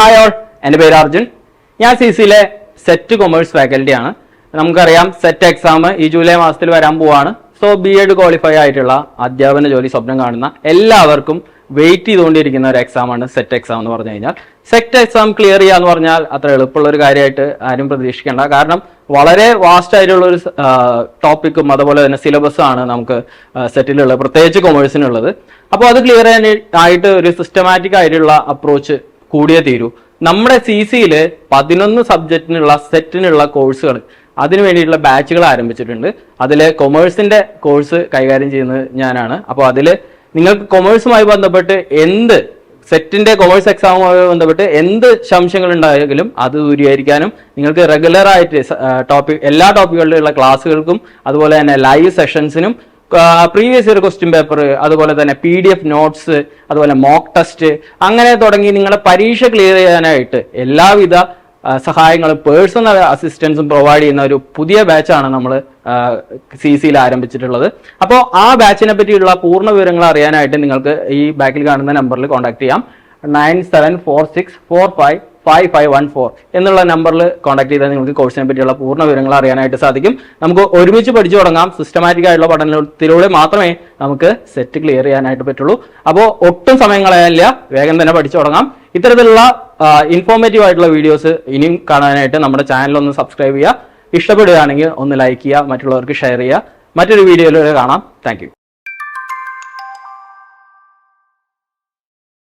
Hi all എന്റെ പേര് അർജുൻ. ഞാൻ സി സിയിലെ സെറ്റ് കൊമേഴ്സ് ഫാക്കൽറ്റിയാണ് നമുക്കറിയാം സെറ്റ് എക്സാം ഈ ജൂലൈ മാസത്തിൽ വരാൻ പോവാണ്. സോ ബി എഡ് ക്വാളിഫൈ ആയിട്ടുള്ള അധ്യാപന ജോലി സ്വപ്നം കാണുന്ന എല്ലാവർക്കും വെയിറ്റ് ചെയ്തുകൊണ്ടിരിക്കുന്ന ഒരു എക്സാമാണ് സെറ്റ് എക്സാം എന്ന് പറഞ്ഞു കഴിഞ്ഞാൽ. സെറ്റ് എക്സാം ക്ലിയർ ചെയ്യുക എന്ന് പറഞ്ഞാൽ അത്ര എളുപ്പമുള്ള ഒരു കാര്യമായിട്ട് ആരും പ്രതീക്ഷിക്കേണ്ട. കാരണം വളരെ വാസ്റ്റ് ആയിട്ടുള്ള ഒരു ടോപ്പിക്കും അതുപോലെ തന്നെ സിലബസും ആണ് നമുക്ക് സെറ്റിലുള്ളത് പ്രത്യേകിച്ച് കൊമേഴ്സിനുള്ളത് അപ്പോൾ അത് ക്ലിയർ ചെയ്യാൻ ആയിട്ട് ഒരു സിസ്റ്റമാറ്റിക് ആയിട്ടുള്ള അപ്രോച്ച് കൂടിയേ തീരൂ. നമ്മുടെ സി സിയിൽ പതിനൊന്ന് സബ്ജക്റ്റിനുള്ള സെറ്റിനുള്ള കോഴ്സുകൾ അതിനു വേണ്ടിയിട്ടുള്ള ബാച്ചുകൾ ആരംഭിച്ചിട്ടുണ്ട്. അതിൽ കൊമേഴ്സിന്റെ കോഴ്സ് കൈകാര്യം ചെയ്യുന്നത് ഞാനാണ്. അപ്പോൾ അതിൽ നിങ്ങൾക്ക് കൊമേഴ്സുമായി ബന്ധപ്പെട്ട് എന്ത് സെറ്റിന്റെ കോഴ്സ് എക്സാമുമായി ബന്ധപ്പെട്ട് എന്ത് സംശയങ്ങൾ ഉണ്ടായെങ്കിലും അത് ദൂരീകരിക്കാനും നിങ്ങൾക്ക് റെഗുലർ ആയിട്ട് ടോപ്പിക് എല്ലാ ടോപ്പിക്കുകളിലുള്ള ക്ലാസ്സുകൾക്കും അതുപോലെ തന്നെ ലൈവ് സെഷൻസിനും പ്രീവിയസ് ഇയർ ക്വസ്റ്റ്യൻ പേപ്പർ അതുപോലെ തന്നെ പി ഡി എഫ് നോട്ട്സ് അതുപോലെ മോക്ക് ടെസ്റ്റ് അങ്ങനെ തുടങ്ങി നിങ്ങളെ പരീക്ഷ ക്ലിയർ ചെയ്യാനായിട്ട് എല്ലാവിധ സഹായങ്ങളും പേഴ്സണൽ അസിസ്റ്റൻസും പ്രൊവൈഡ് ചെയ്യുന്ന ഒരു പുതിയ ബാച്ചാണ് നമ്മൾ സി സിയിൽ ആരംഭിച്ചിട്ടുള്ളത്. അപ്പോൾ ആ ബാച്ചിനെ പറ്റിയുള്ള പൂർണ വിവരങ്ങൾ അറിയാനായിട്ട് നിങ്ങൾക്ക് ഈ ബാക്കിൽ കാണുന്ന നമ്പറിൽ കോൺടാക്ട് ചെയ്യാം. Nine seven four six four five five five one four എന്നുള്ള നമ്പറിൽ കോൺടാക്ട് ചെയ്താൽ നിങ്ങൾക്ക് കോഴ്സിനെ പറ്റിയുള്ള പൂർണ വിവരങ്ങൾ അറിയാനായിട്ട് സാധിക്കും. നമുക്ക് ഒരുമിച്ച് പഠിച്ചു തുടങ്ങാം. സിസ്റ്റമാറ്റിക് ആയിട്ടുള്ള പഠനത്തിലൂടെ മാത്രമേ നമുക്ക് സെറ്റ് ക്ലിയർ ചെയ്യാനായിട്ട് പറ്റുള്ളൂ. അപ്പോൾ ഒട്ടും സമയം കളയാനില്ല വേഗം തന്നെ പഠിച്ചു തുടങ്ങാം. ഇത്തരത്തിലുള്ള ഇൻഫോർമേറ്റീവ് ആയിട്ടുള്ള വീഡിയോസ് ഇനിയും കാണാനായിട്ട് നമ്മുടെ ചാനൽ ഒന്ന് സബ്സ്ക്രൈബ് ചെയ്യുക. ഇഷ്ടപ്പെടുകയാണെങ്കിൽ ഒന്ന് ലൈക്ക് ചെയ്യുക. മറ്റുള്ളവർക്ക് ഷെയർ ചെയ്യുക. മറ്റൊരു വീഡിയോയിലൂടെ കാണാം. താങ്ക്